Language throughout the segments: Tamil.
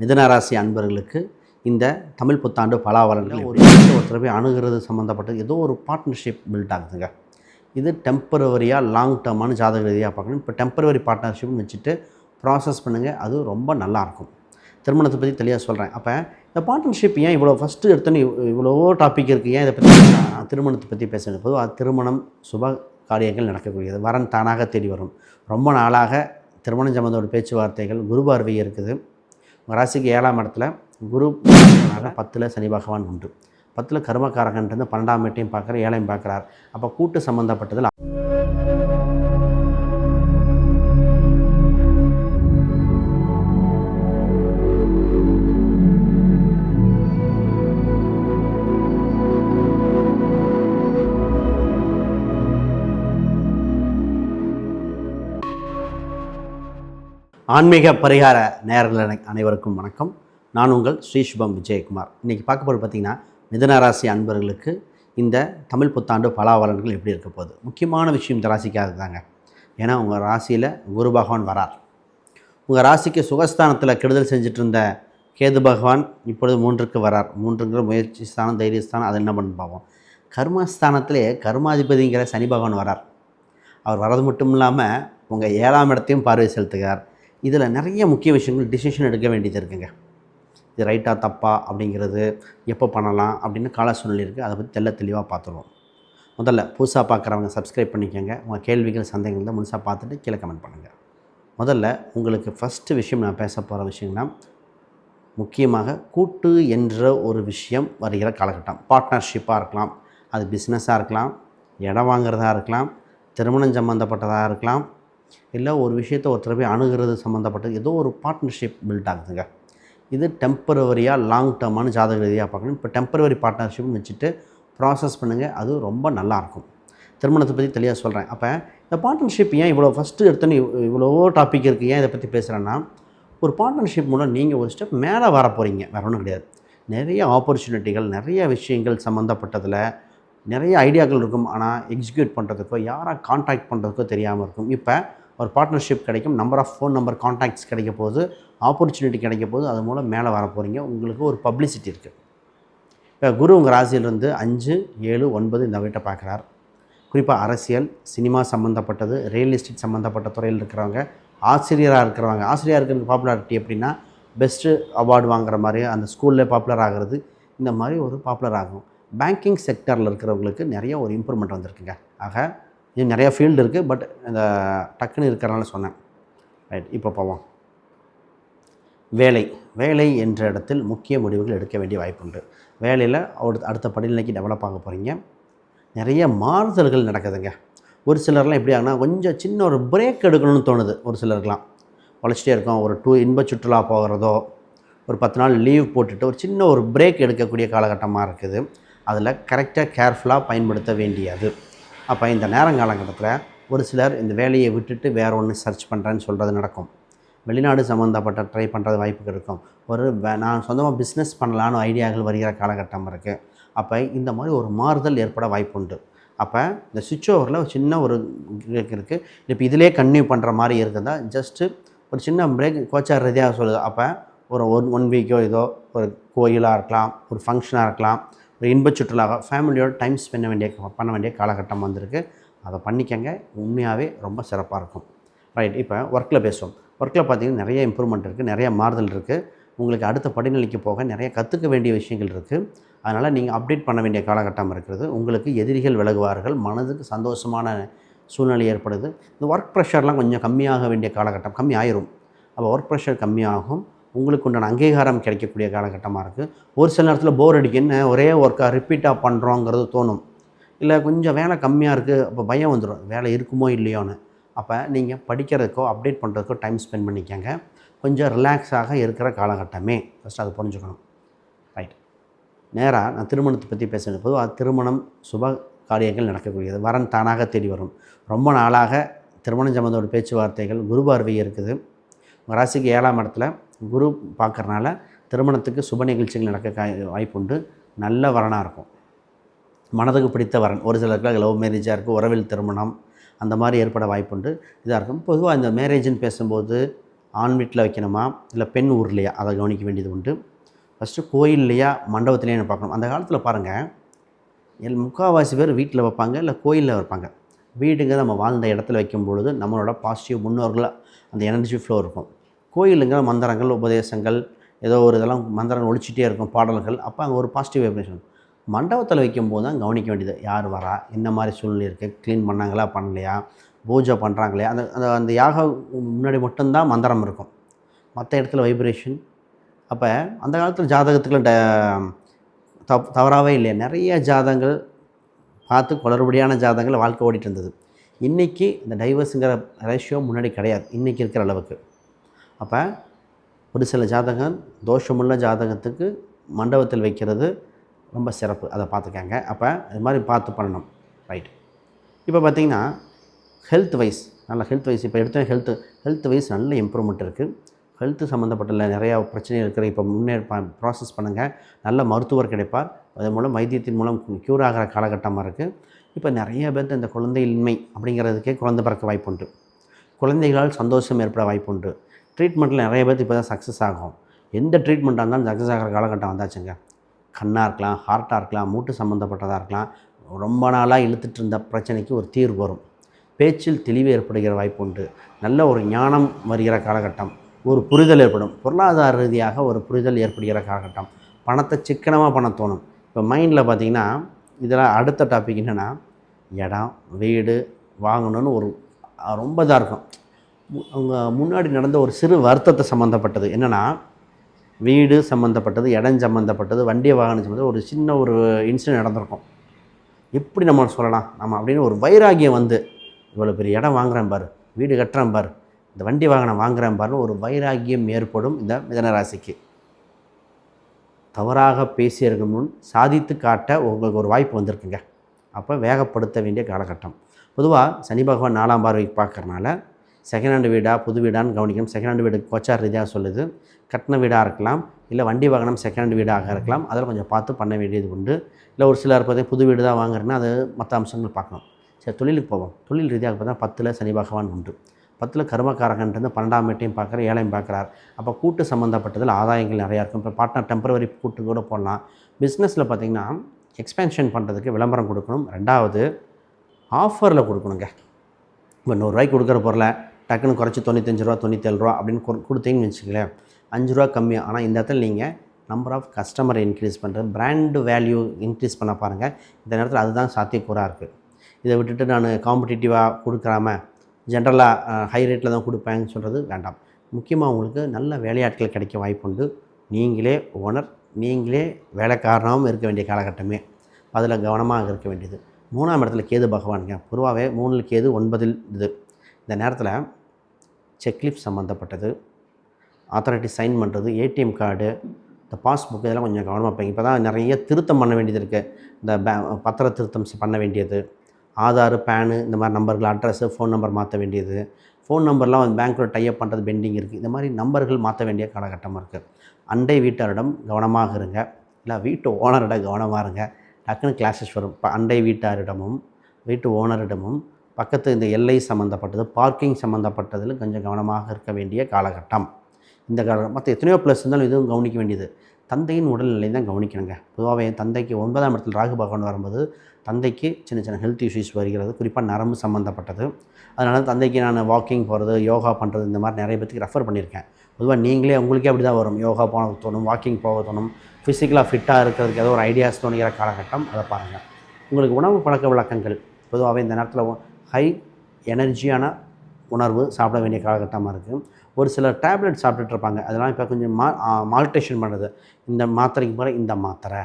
மிதனராசி அன்பர்களுக்கு இந்த தமிழ் புத்தாண்டு பலாவலன்கள் ஒரு ஒருத்தர் போய் அணுகிறது சம்மந்தப்பட்ட ஏதோ ஒரு பார்ட்னர்ஷிப் பில்ட் ஆகுதுங்க. இது டெம்பரவரியாக லாங் டேர்மான ஜாதக ரீதியாக பார்க்கணும். இப்போ டெம்பரவரி பார்ட்னர்ஷிப்னு வச்சுட்டு ப்ராசஸ் பண்ணுங்கள் அது ரொம்ப நல்லாயிருக்கும் திருமணத்தை பற்றி தெளிவாக சொல்கிறேன் அப்போ இந்த பார்ட்னர்ஷிப் ஏன் இவ்வளோ ஃபஸ்ட்டு எடுத்தோன்னே இவ்- இவ்வளவோ டாபிக் இருக்குது ஏன் இதை பற்றி திருமணத்தை பற்றி பேசுகிறது பொதுவாக திருமணம் சுப காரியங்கள் நடக்கக்கூடியது. வரன் தானாக தேடி வரும். ரொம்ப நாளாக திருமணம் சம்மந்தோட பேச்சுவார்த்தைகள் குரு பார்வை இருக்குது. உங்கள் ராசிக்கு ஏழாம் இடத்துல குரு பத்தில் சனி பகவான் உண்டு. பத்தில் கர்மக்காரகன்ட்டு பன்னெண்டாம் வீட்டையும் பார்க்குற ஏழையும் பார்க்குறார். அப்போ கூட்டு சம்மந்தப்பட்டதில் ஆன்மீக பரிகார நேரில் அனை- அனைவருக்கும் வணக்கம். நான் உங்கள் ஸ்ரீசுபம் விஜயகுமார். இன்றைக்கி பார்க்க போகிறது பார்த்திங்கன்னா மிதனராசி அன்பர்களுக்கு இந்த தமிழ் புத்தாண்டு பலாவலன்கள் எப்படி இருக்க போகுது? முக்கியமான விஷயம் இந்த ராசிக்காக தாங்க. ஏன்னா உங்கள் ராசியில் குரு பகவான் வரார். உங்கள் ராசிக்கு சுகஸ்தானத்தில் கெடுதல் செஞ்சுட்டு இருந்த கேது பகவான் இப்பொழுது மூன்றுக்கு வரார். மூன்றுங்கிற முயற்சி ஸ்தானம் தைரியஸ்தானம் அதை என்ன பண்ணு பார்ப்போம். கர்மஸ்தானத்திலே கர்மாதிபதிங்கிற சனி பகவான் வரார். அவர் வர்றது மட்டும் இல்லாமல் உங்கள் ஏழாம் இடத்தையும் பார்வை செலுத்துகிறார். இதில் நிறைய முக்கிய விஷயங்கள் டிசிஷன் எடுக்க வேண்டியது இருக்குங்க. இது ரைட்டாக தப்பா அப்படிங்கிறது எப்போ பண்ணலாம் அப்படின்னு கால சூழ்நிலை இருக்குது அதை பற்றி தெல்ல தெளிவாக பார்த்துருவோம். முதல்ல புதுசாக பார்க்குறவங்க சப்ஸ்கிரைப் பண்ணிக்கோங்க. உங்கள் கேள்விகள் சந்தேகங்கள் தான் முழுசாக பார்த்துட்டு கீழே கமெண்ட் பண்ணுங்கள் முதல்ல உங்களுக்கு ஃபஸ்ட்டு விஷயம் நான் பேச போகிற விஷயம்னா முக்கியமாக கூட்டு என்ற ஒரு விஷயம் வருகிற காலகட்டம். பார்ட்னர்ஷிப்பாக இருக்கலாம். அது பிஸ்னஸாக இருக்கலாம். இடம் வாங்குறதா இருக்கலாம். திருமணம் சம்மந்தப்பட்டதாக இருக்கலாம். இல்லை ஒரு விஷயத்தை ஒருத்தர் போய் அணுகிறது சம்மந்தப்பட்டது ஏதோ ஒரு பார்ட்னர்ஷிப் பில்ட் ஆகுதுங்க. இது டெம்பரவரியாக லாங் டேர்மான ஜாதக ரீதியாக பார்க்கணும். இப்போ டெம்பரவரி பார்ட்னர்ஷிப்னு வச்சுட்டு ப்ராசஸ் பண்ணுங்கள் அது ரொம்ப நல்லாயிருக்கும். திருமணத்தை பற்றி தெளிவாக சொல்கிறேன் அப்போ இந்த பார்ட்னர்ஷிப் ஏன் இவ்வளோ ஃபஸ்ட்டு எடுத்தோன்னே இவ்வளோ டாபிக் இருக்குது ஏன் இதை பற்றி பேசுகிறேன்னா ஒரு பார்ட்னர்ஷிப் மூலம் நீங்கள் ஒரு ஸ்டெப் மேலே வர போகிறீங்க வேறு ஒன்றும் கிடையாது. நிறைய ஆப்பர்ச்சுனிட்டிகள் நிறைய விஷயங்கள் சம்மந்தப்பட்டதில் நிறைய ஐடியாக்கள் இருக்கும். ஆனால் எக்ஸிக்யூட் பண்ணுறதுக்கோ யாராக காண்டாக்ட் பண்ணுறதுக்கோ தெரியாமல் இருக்கும். இப்போ ஒரு பார்ட்னர்ஷிப் கிடைக்கும் number of phone number contacts கிடைக்க போது ஆப்பர்ச்சுனிட்டி கிடைக்க போது அது மூலம் மேலே வர போகிறீங்க உங்களுக்கு ஒரு பப்ளிசிட்டி இருக்குது இப்போ குரு உங்கள் ராசியிலிருந்து அஞ்சு ஏழு ஒன்பது இந்த வீட்டை பார்க்குறார். குறிப்பாக அரசியல் சினிமா சம்மந்தப்பட்டது ரியல் எஸ்டேட் சம்மந்தப்பட்ட துறையில் இருக்கிறவங்க ஆசிரியராக இருக்கிறவங்க. ஆசிரியராக இருக்கிற பாப்புலாரிட்டி எப்படின்னா பெஸ்ட்டு அவார்டு வாங்குற மாதிரி அந்த ஸ்கூலில் பாப்புலர் ஆகிறது இந்த மாதிரி ஒரு பாப்புலர் ஆகும். பேங்கிங் செக்டரில் இருக்கிறவங்களுக்கு நிறைய ஒரு இம்ப்ரூவ்மெண்ட் வந்திருக்குங்க. ஆக இது நிறையா ஃபீல்டு இருக்குது பட் இந்த டக்குன்னு இருக்கிறனால சொன்னேன். ரைட் இப்போ போவோம். வேலை. வேலை என்ற இடத்தில் முக்கிய முடிவுகள் எடுக்க வேண்டிய வாய்ப்புண்டு. வேலையில் அடுத்த அடுத்த படிநிலைக்கு டெவலப் ஆக போகிறீங்க நிறைய மாறுதல்கள் நடக்குதுங்க. ஒரு சிலர்லாம் எப்படி ஆகுனா கொஞ்சம் சின்ன ஒரு பிரேக் எடுக்கணும்னு தோணுது ஒரு சிலருக்குலாம். உழைச்சிட்டே இருக்கோம் ஒரு டூ இன்ப சுற்றுலா போகிறதோ ஒரு பத்து நாள் லீவ் போட்டுட்டு ஒரு சின்ன ஒரு பிரேக் எடுக்கக்கூடிய காலகட்டமாக இருக்குது. அதில் கரெக்டாக கேர்ஃபுல்லாக பயன்படுத்த வேண்டியது. அப்போ இந்த நேரங்காலகட்டத்தில் ஒரு சிலர் இந்த வேலையை விட்டுட்டு வேற ஒன்று சர்ச் பண்ணுறேன்னு சொல்கிறது நடக்கும். வெளிநாடு சம்மந்தப்பட்ட ட்ரை பண்ணுறது வாய்ப்புகள் இருக்கும். ஒரு நான் சொந்தமாக பிஸ்னஸ் பண்ணலான்னு ஐடியாக்கள் வருகிற காலகட்டம் இருக்குது அப்போ இந்த மாதிரி ஒரு மாறுதல் ஏற்பட வாய்ப்புண்டு அப்போ இந்த சுவிட்ச் ஓவரில் ஒரு சின்ன ஒரு இருக்குது இப்போ இதிலே கன்டினியூ பண்ணுற மாதிரி இருக்குதா? ஜஸ்ட்டு ஒரு சின்ன பிரேக் கோச்சார் ரீதியாக சொல்லுது. அப்போ ஒரு ஒன் ஒன் வீக்கோ ஏதோ ஒரு கோயிலாக இருக்கலாம் ஒரு ஃபங்க்ஷனாக இருக்கலாம். ஒரு இன்பச் சுற்றுலாக ஃபேமிலியோட டைம் ஸ்பெண்ட் வேண்டிய பண்ண வேண்டிய காலகட்டம் வந்திருக்கு. அதை பண்ணிக்கங்க. உண்மையாகவே ரொம்ப சிறப்பாக இருக்கும். ரைட் இப்போ ஒர்க்கில் பேசுவோம். ஒர்க்கில் பார்த்தீங்கன்னா நிறைய இம்ப்ரூவ்மெண்ட் இருக்குது நிறைய மாறுதல் இருக்குது உங்களுக்கு அடுத்த படிநிலைக்கு போக நிறைய கற்றுக்க வேண்டிய விஷயங்கள் இருக்குது அதனால் நீங்கள் அப்டேட் பண்ண வேண்டிய காலகட்டம் இருக்கிறது. உங்களுக்கு எதிரிகள் விலகுவார்கள் மனதுக்கு சந்தோஷமான சூழ்நிலை ஏற்படுது. இந்த ஒர்க் ப்ரெஷர்லாம் கொஞ்சம் கம்மியாக வேண்டிய காலகட்டம் கம்மி ஆயிரும் அப்போ ஒர்க் ப்ரெஷர் கம்மியாகும். உங்களுக்கு உண்டான அங்கீகாரம் கிடைக்கக்கூடிய காலகட்டமாக இருக்குது ஒரு சில நேரத்தில் போர் அடிக்க என்ன ஒரே ஒர்க்காக ரிப்பீட்டாக பண்ணுறோங்கிறது தோணும். இல்லை கொஞ்சம் வேலை கம்மியாக இருக்குது அப்போ பயம் வந்துடும் வேலை இருக்குமோ இல்லையோன்னு. அப்போ நீங்கள் படிக்கிறதுக்கோ அப்டேட் பண்ணுறதுக்கோ டைம் ஸ்பெண்ட் பண்ணிக்கங்க. கொஞ்சம் ரிலாக்ஸாக இருக்கிற காலகட்டமே. ஃபஸ்ட் அதை புரிஞ்சுக்கணும். ரைட் நேராக நான் திருமணத்தை பற்றி பேசுகிறப்போது அது திருமணம் சுப காரியங்கள் நடக்கக்கூடியது. வரன் தானாக தேடி வரும். ரொம்ப நாளாக திருமணம் சம்பந்தோட பேச்சுவார்த்தைகள் குருபார்வை இருக்குது. உங்கள் ராசிக்கு ஏழாம் இடத்துல குரு பார்க்கறனால திருமணத்துக்கு சுப நிகழ்ச்சிகள் நடக்க கா- வாய்ப்புண்டு. நல்ல வரனாக இருக்கும். மனதுக்கு பிடித்த வரன். ஒரு சிலருக்கு லவ் மேரேஜாக இருக்குது உறவில் திருமணம் அந்த மாதிரி ஏற்பட வாய்ப்புண்டு. இதாக இருக்கும். பொதுவாக இந்த மேரேஜ்னு பேசும்போது ஆண் வீட்டில் வைக்கணுமா? இல்லை பெண் ஊர்லையா? அதை கவனிக்க வேண்டியது உண்டு. ஃபஸ்ட்டு கோயில்லையா? மண்டபத்துலையான்னு பார்க்கணும். அந்த காலத்தில் பாருங்கள் எல் முக்கால்வாசி பேர் வீட்டில் வைப்பாங்க இல்லை கோயிலில் வைப்பாங்க. வீடுங்க நம்ம வாழ்ந்த இடத்துல வைக்கும் பொழுது நம்மளோட பாசிட்டிவ் முன்னோர்களாக அந்த எனர்ஜி ஃப்ளோ இருக்கும். கோயிலுங்கிற மந்திரங்கள் உபதேசங்கள் ஏதோ ஒரு இதெல்லாம் மந்திரங்கள் ஒழிச்சிட்டே இருக்கும் பாடல்கள். அப்போ அங்கே ஒரு பாசிட்டிவ் வைப்ரேஷன் மண்டபத்தில் வைக்கும்போது தான் கவனிக்க வேண்டியது யார் வரா? என்ன மாதிரி சூழ்நிலை இருக்குது க்ளீன் பண்ணாங்களா? பண்ணலையா? பூஜை பண்ணுறாங்களே அந்த அந்த அந்த யாக முன்னாடி மட்டும்தான் மந்திரம் இருக்கும். மற்ற இடத்துல வைப்ரேஷன் அப்போ அந்த காலத்தில் ஜாதகத்துக்குள்ள ட- தப் தவறாகவே இல்லையா. நிறைய ஜாதகங்கள் பார்த்து குளறுபடியான ஜாதகங்கள் வாழ்க்கை ஓடிட்டு இருந்தது. இன்றைக்கி இந்த டைவர்ஸுங்கிற ரேஷியோ முன்னாடி கிடையாது. இன்றைக்கி இருக்கிற அளவுக்கு. அப்போ ஒரு சில ஜாதகம் தோஷமுள்ள ஜாதகத்துக்கு மண்டபத்தில் வைக்கிறது ரொம்ப சிறப்பு. அதை பார்த்துக்கங்க. அப்போ இது மாதிரி பார்த்து பண்ணணும். ரைட் இப்போ பார்த்திங்கன்னா ஹெல்த் வைஸ் நல்ல ஹெல்த் வைஸ் இப்போ எடுத்த ஹெல்த் ஹெல்த் வைஸ் நல்ல இம்ப்ரூவ்மெண்ட் இருக்குது ஹெல்த்து சம்மந்தப்பட்ட நிறையா பிரச்சனை இருக்கிற இப்போ முன்னேற்ப ப்ராசஸ் பண்ணுங்கள் நல்ல மருத்துவர் கிடைப்பார். அதன் மூலம் வைத்தியத்தின் மூலம் க்யூர் ஆகிற காலகட்டமாக இருக்குது இப்போ நிறைய பேர்த்து இந்த குழந்தையின்மை அப்படிங்கிறதுக்கே குழந்தை பிறக்க வாய்ப்புண்டு குழந்தைகளால் சந்தோஷம் ஏற்பட வாய்ப்புண்டு ட்ரீட்மெண்ட்டில் நிறைய பேர்த்து இப்போ தான் சக்ஸஸ் ஆகும். எந்த ட்ரீட்மெண்ட்டாக இருந்தாலும் சக்ஸஸ் ஆகிற காலகட்டம் வந்தாச்சுங்க. கண்ணாக இருக்கலாம் ஹார்ட்டாக இருக்கலாம் மூட்டு சம்மந்தப்பட்டதாக இருக்கலாம். ரொம்ப நாளாக இழுத்துட்டு இருந்த பிரச்சனைக்கு ஒரு தீர்வு வரும். பேச்சில் தெளிவு ஏற்படுகிற வாய்ப்பு உண்டு. நல்ல ஒரு ஞானம் வருகிற காலகட்டம். ஒரு புரிதல் ஏற்படும். பொருளாதார ரீதியாக ஒரு புரிதல் ஏற்படுகிற காலகட்டம். பணத்தை சிக்கனமாக பண்ண தோணும். இப்போ மைண்டில் பார்த்தீங்கன்னா இதில் அடுத்த டாபிக் என்னென்னா இடம் வீடு வாங்கணும்னு ஒரு ரொம்ப இதாக இருக்கும். அவங்க முன்னாடி நடந்த ஒரு சிறு வருத்தத்தை சம்மந்தப்பட்டது என்னென்னா வீடு சம்மந்தப்பட்டது இடம் சம்மந்தப்பட்டது வண்டி வாகனம் சம்மந்தம் ஒரு சின்ன ஒரு இன்சிடென்ட் நடந்திருக்கும். எப்படி நம்ம சொல்லலாம்? நம்ம அப்படின்னு ஒரு வைராகியம் வந்து இவ்வளோ பெரிய இடம் வாங்குறேன் பாரு வீடு கட்டுறேன் பாரு இந்த வண்டி வாகனம் வாங்குறேன் பாருன்னு ஒரு வைராகியம் ஏற்படும் இந்த மிதனராசிக்கு. தவறாக பேசியிருக்கும் முன் சாதித்து காட்ட உங்களுக்கு ஒரு வாய்ப்பு வந்திருக்குங்க. அப்போ வேகப்படுத்த வேண்டிய காலகட்டம். பொதுவாக சனி பகவான் நாலாம் பார்வை பார்க்குறனால செகண்ட் ஹேண்டு வீடாக புது வீடான்னு கவனிக்கணும். செகண்ட் ஹேண்டு வீடு கோச்சார் ரீதியாக சொல்லுது. கட்டின வீடாக இருக்கலாம் இல்லை வண்டி வாகனம் செகண்ட் ஹேண்ட் வீடாக இருக்கலாம் அதில் கொஞ்சம் பார்த்து பண்ண வேண்டியது உண்டு. இல்லை ஒரு சிலர் பார்த்தீங்கன்னா புது வீடு தான் வாங்குறேன்னா அது மற்ற அம்சங்கள் பார்க்கணும் சரி தொழிலுக்கு போவோம். தொழில் ரீதியாக பார்த்தா பத்தில் சனி பகவான் உண்டு. பத்தில் கர்மக்காரகன்ட்டு பன்னெண்டாம் வீட்டையும் பார்க்குற ஏழையும் பார்க்குறார். அப்போ கூட்டு சம்மந்தப்பட்டதில் ஆதாயங்கள் நிறையா இருக்கும். இப்போ பார்ட்னர் டெம்பரவரி கூட்டு கூட போடலாம். பிஸ்னஸில் பார்த்தீங்கன்னா எக்ஸ்பென்ஷன் பண்ணுறதுக்கு விளம்பரம் கொடுக்கணும். ரெண்டாவது ஆஃபரில் கொடுக்கணுங்க. இப்போ நூறுரூவாய்க்கு கொடுக்குற பொருளை டக்குன்னு குறைச்சி தொண்ணூத்தஞ்சு ரூபா தொண்ணூத்தேழு ரூபா அப்படின்னு கொடு- கொடுத்தீங்கன்னு வச்சுக்கலேன் அஞ்சு ரூபா கம்மியாக ஆனால் இந்த இடத்துல நீங்கள் நம்பர் ஆஃப் கஸ்டமரை இன்க்ரீஸ் பண்ணுறது பிராண்டு வேல்யூ இன்க்ரீஸ் பண்ண பாருங்கள் இந்த நேரத்தில் அதுதான் சாத்தியக்கூறாக இருக்குது இதை விட்டுட்டு நான் காம்படிட்டிவாக கொடுக்குறாம ஜென்ரலாக ஹை ரேட்டில் தான் கொடுப்பேன்னு சொல்கிறது வேண்டாம். முக்கியமாக உங்களுக்கு நல்ல வேலையாட்கள் கிடைக்க வாய்ப்புண்டு நீங்களே ஓனர் நீங்களே வேலைக்காரனாகவும் இருக்க வேண்டிய காலகட்டமே. அதில் கவனமாக இருக்க வேண்டியது. மூணாம் இடத்துல கேது பகவானுங்க. பொதுவாகவே மூணில் கேது ஒன்பதில் இது. இந்த நேரத்தில் செக்லிப் சம்மந்தப்பட்டது அத்தாரிட்டி சைன் பண்ணுறது ஏடிஎம் கார்டு இந்த பாஸ்புக் இதெல்லாம் கொஞ்சம் கவனமாக இருப்பீங்க. இப்போ தான் நிறைய திருத்தம் பண்ண வேண்டியது இருக்குது இந்த பே பத்திர திருத்தம் பண்ண வேண்டியது. ஆதார் பேனு இந்த மாதிரி நம்பர்கள் அட்ரஸு ஃபோன் நம்பர் மாற்ற வேண்டியது. ஃபோன் நம்பர்லாம் வந்து பேங்க்கில் டைப் பண்ணுறது பெண்டிங் இருக்குது இந்த மாதிரி நம்பர்கள் மாற்ற வேண்டிய காலகட்டமாக இருக்குது அண்டை வீட்டாரிடம் கவனமாக இருங்க. இல்லை வீட்டு ஓனரிடம் கவனமாக இருங்க. டக்குன்னு கிளாஸஸ் வரும். இப்போ அண்டை வீட்டாரிடமும் வீட்டு ஓனரிடமும் பக்கத்து இந்த எல்லை சம்மந்தப்பட்டது பார்க்கிங் சம்மந்தப்பட்டதில் கொஞ்சம் கவனமாக இருக்க வேண்டிய காலகட்டம். இந்த கால மற்ற எத்தனையோ ப்ளஸ் இருந்தாலும் இதுவும் கவனிக்க வேண்டியது. தந்தையின் உடல்நிலை தான் கவனிக்கணுங்க. பொதுவாகவே தந்தைக்கு ஒன்பதாம் இடத்தில் ராகு பகவான் வரும்போது தந்தைக்கு சின்ன சின்ன ஹெல்த் இஷ்யூஸ் வருகிறது. குறிப்பாக நரம்பு சம்மந்தப்பட்டது அதனால் தந்தைக்கு நான் வாக்கிங் போகிறது யோகா பண்ணுறது இந்த மாதிரி நிறைய பேத்துக்கு ரெஃபர் பண்ணியிருக்கேன். பொதுவாக நீங்களே உங்களுக்கே அப்படி தான் வரும். யோகா போக தோணும் வாக்கிங் போக தோணும் ஃபிசிக்கலாக ஃபிட்டாக இருக்கிறதுக்கு ஏதோ ஒரு ஐடியாஸ் தோணுகிற காலகட்டம் அதை பாருங்கள் உங்களுக்கு உணவு பழக்க வழக்கங்கள் பொதுவாகவே இந்த நேரத்தில் ஹை எனர்ஜியான உணர்வு சாப்பிட வேண்டிய காலகட்டமாக இருக்குது ஒரு சில டேப்லெட் சாப்பிட்டுட்டு இருப்பாங்க. அதெல்லாம் இப்போ கொஞ்சம் மா மால்டேஷன் பண்ணுறது இந்த மாத்திரைக்கு போகிற இந்த மாத்திரை.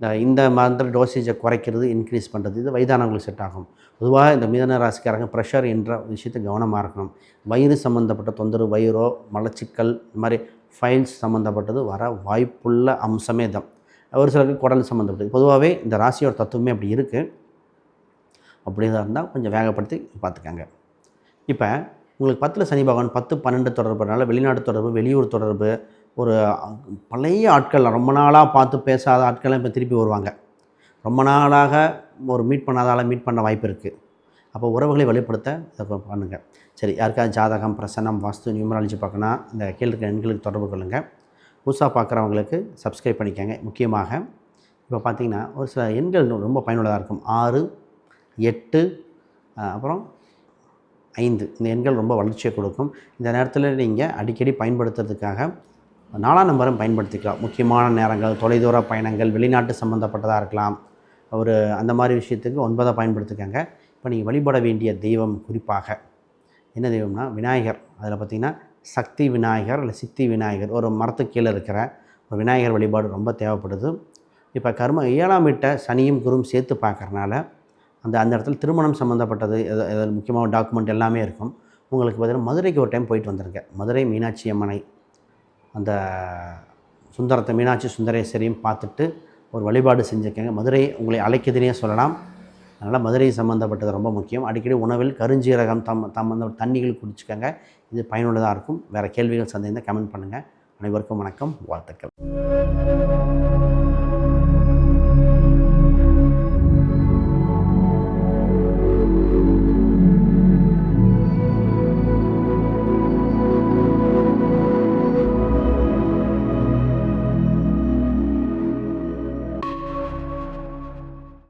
இந்த இந்த மாத்திரை டோசேஜை குறைக்கிறது இன்க்ரீஸ் பண்ணுறது இது வயதானவங்களுக்கு செட் ஆகும். பொதுவாக இந்த மீதன ராசிக்காரங்க ப்ரெஷர் என்ற விஷயத்தை கவனமாக இருக்கணும். வயிறு சம்மந்தப்பட்ட தொந்தரவு வயிறோ மலச்சிக்கல் இந்த மாதிரி ஃபைல்ஸ் சம்மந்தப்பட்டது வர வாய்ப்புள்ள அம்சமே தான் ஒரு சிலருக்கு குடல் சம்மந்தப்பட்டது பொதுவாகவே இந்த ராசியோட தத்துவமே அப்படி இருக்குது அப்படிதான் இருந்தால் கொஞ்சம் வேகப்படுத்தி பார்த்துக்கங்க. இப்போ உங்களுக்கு பத்தில் சனி பகவான் பத்து பன்னெண்டு தொடர்புனால வெளிநாடு தொடர்பு வெளியூர் தொடர்பு ஒரு பழைய ஆட்கள் ரொம்ப நாளாக பார்த்து பேசாத ஆட்கள்லாம் இப்போ திருப்பி வருவாங்க. ரொம்ப நாளாக ஒரு மீட் பண்ணாத மீட் பண்ண வாய்ப்பு இருக்குது அப்போ உறவுகளை வெளிப்படுத்த இதை பண்ணுங்கள் சரி யாருக்காவது ஜாதகம் பிரசன்னம் வாஸ்து நியூமராலஜி பார்க்கணும் இந்த கீழே இருக்கிற எண்களுக்கு தொடர்பு கொள்ளுங்கள் புதுசாக பார்க்குறவங்களுக்கு சப்ஸ்கிரைப் பண்ணிக்கோங்க. முக்கியமாக இப்போ பார்த்தீங்கன்னா ஒரு சில எண்கள் ரொம்ப பயனுள்ளதாக இருக்கும். ஆறு எட்டு அப்புறம் ஐந்து. இந்த எண்கள் ரொம்ப வளர்ச்சியை கொடுக்கும். இந்த நேரத்தில் நீங்கள் அடிக்கடி பயன்படுத்துறதுக்காக நாலாம் நம்பரும் பயன்படுத்திக்கலாம். முக்கியமான நேரங்கள் தொலைதூர பயணங்கள் வெளிநாட்டு சம்மந்தப்பட்டதாக இருக்கலாம். ஒரு அந்த மாதிரி விஷயத்துக்கு ஒன்பதை பயன்படுத்திக்கங்க. இப்போ நீங்கள் வழிபட வேண்டிய தெய்வம் குறிப்பாக. என்ன தெய்வம்னா விநாயகர். அதில் பார்த்திங்கன்னா சக்தி விநாயகர் இல்லை சித்தி விநாயகர். ஒரு மரத்துக்கு கீழே இருக்கிற ஒரு விநாயகர் வழிபாடு ரொம்ப தேவைப்படுது. இப்போ கர்ம ஏழாம் வீட்டை சனியும் குருவும் சேர்த்து பார்க்கறனால அந்த அந்த இடத்துல திருமணம் சம்மந்தப்பட்டது எது எது முக்கியமான டாக்குமெண்ட் எல்லாமே இருக்கும். உங்களுக்கு பார்த்திங்கன்னா மதுரைக்கு ஒரு டைம் போயிட்டு வந்துருங்க மதுரை மீனாட்சி அம்மனை அந்த சுந்தரத்தை மீனாட்சி சுந்தரேஸ்வரியும் பார்த்துட்டு ஒரு வழிபாடு செஞ்சுருக்கேங்க. மதுரை உங்களை அழைக்குதுன்னே சொல்லலாம். அதனால் மதுரை சம்மந்தப்பட்டது ரொம்ப முக்கியம். அடிக்கடி உணவில் கருஞ்சீரகம் தம் தம்மந்த தண்ணிகள் குடிச்சுக்கோங்க. இது பயனுள்ளதாக இருக்கும். வேறு கேள்விகள் சந்தேகம் கமெண்ட் பண்ணுங்கள் அனைவருக்கும் வணக்கம். வாழ்த்துக்கள்.